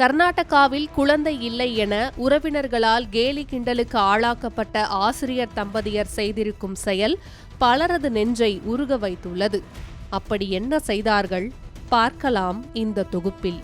கர்நாடகாவில் குழந்தை இல்லை என உறவினர்களால் கேலி கிண்டலுக்கு ஆளாக்கப்பட்ட ஆசிரியர் தம்பதியர் செய்திருக்கும் செயல் பலரது நெஞ்சை உருக வைத்துள்ளது. அப்படி என்ன செய்தார்கள்? பார்க்கலாம் இந்த தொகுப்பில்.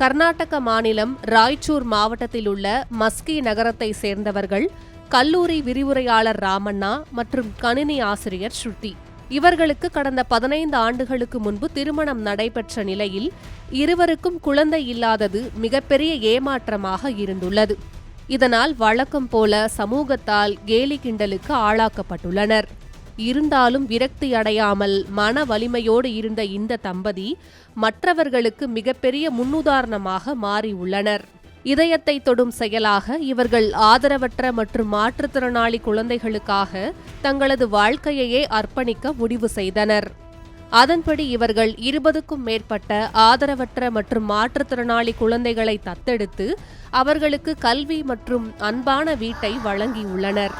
கர்நாடக மாநிலம் ராய்ச்சூர் மாவட்டத்தில் உள்ள மஸ்கி நகரத்தை சேர்ந்தவர்கள் கல்லூரி விரிவுரையாளர் ராமண்ணா மற்றும் கணினி ஆசிரியர் ஸ்ருதி. இவர்களுக்கு கடந்த பதினைந்து ஆண்டுகளுக்கு முன்பு திருமணம் நடைபெற்ற நிலையில் இருவருக்கும் குழந்தை இல்லாதது மிகப்பெரிய ஏமாற்றமாக இருந்துள்ளது. இதனால் வழக்கம் போல சமூகத்தால் கேலி கிண்டலுக்கு ஆளாக்கப்பட்டுள்ளனர். இருந்தாலும் விரக்தி அடையாமல் மன வலிமையோடு இருந்த இந்த தம்பதி மற்றவர்களுக்கு மிகப்பெரிய முன்னுதாரணமாக மாறியுள்ளனர் இதயத்தை தொடும் செயலாக இவர்கள் ஆதரவற்ற மற்றும் மாற்றுத்திறனாளி குழந்தைகளுக்காக தங்களது வாழ்க்கையையே அர்ப்பணிக்க முடிவு செய்தனர். அதன்படி இவர்கள் இருபதுக்கும் மேற்பட்ட ஆதரவற்ற மற்றும் மாற்றுத்திறனாளி குழந்தைகளை தத்தெடுத்து அவர்களுக்கு கல்வி மற்றும் அன்பான வீட்டை வழங்கியுள்ளனர்.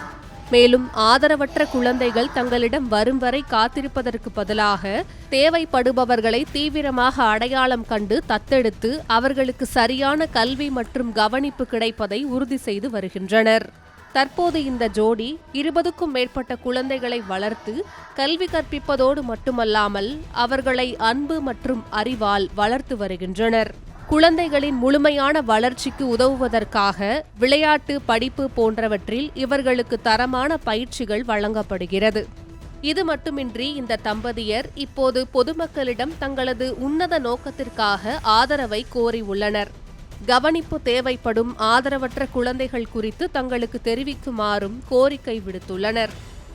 மேலும் ஆதரவற்ற குழந்தைகள் தங்களிடம் வரும் வரை காத்திருப்பதற்கு பதிலாக தேவைப்படுபவர்களை தீவிரமாக அடையாளம் கண்டு தத்தெடுத்து அவர்களுக்கு சரியான கல்வி மற்றும் கவனிப்பு கிடைப்பதை உறுதி செய்து வருகின்றனர். தற்போது இந்த ஜோடி இருபதுக்கும் மேற்பட்ட குழந்தைகளை வளர்த்து கல்வி கற்பிப்பதோடு மட்டுமல்லாமல் அவர்களை அன்பு மற்றும் அறிவால் வளர்த்து வருகின்றனர். குழந்தைகளின் முழுமையான வளர்ச்சிக்கு உதவுவதற்காக விளையாட்டு படிப்பு போன்றவற்றில் இவர்களுக்கு தரமான பயிற்சிகள் வழங்கப்படுகிறது. இது மட்டுமின்றி இந்த தம்பதியர் இப்போது பொதுமக்களிடம் தங்களது உன்னத நோக்கத்திற்காக ஆதரவை கோரியுள்ளனர் கவனிப்பு தேவைப்படும் ஆதரவற்ற குழந்தைகள் குறித்து தங்களுக்கு தெரிவிக்குமாறும் கோரிக்கை விடுத்துள்ளனர்.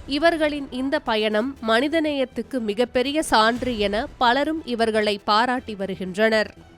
இவர்களின் இந்த பயணம் மனிதநேயத்துக்கு மிகப்பெரிய சான்று என பலரும் இவர்களை பாராட்டி வருகின்றனர்.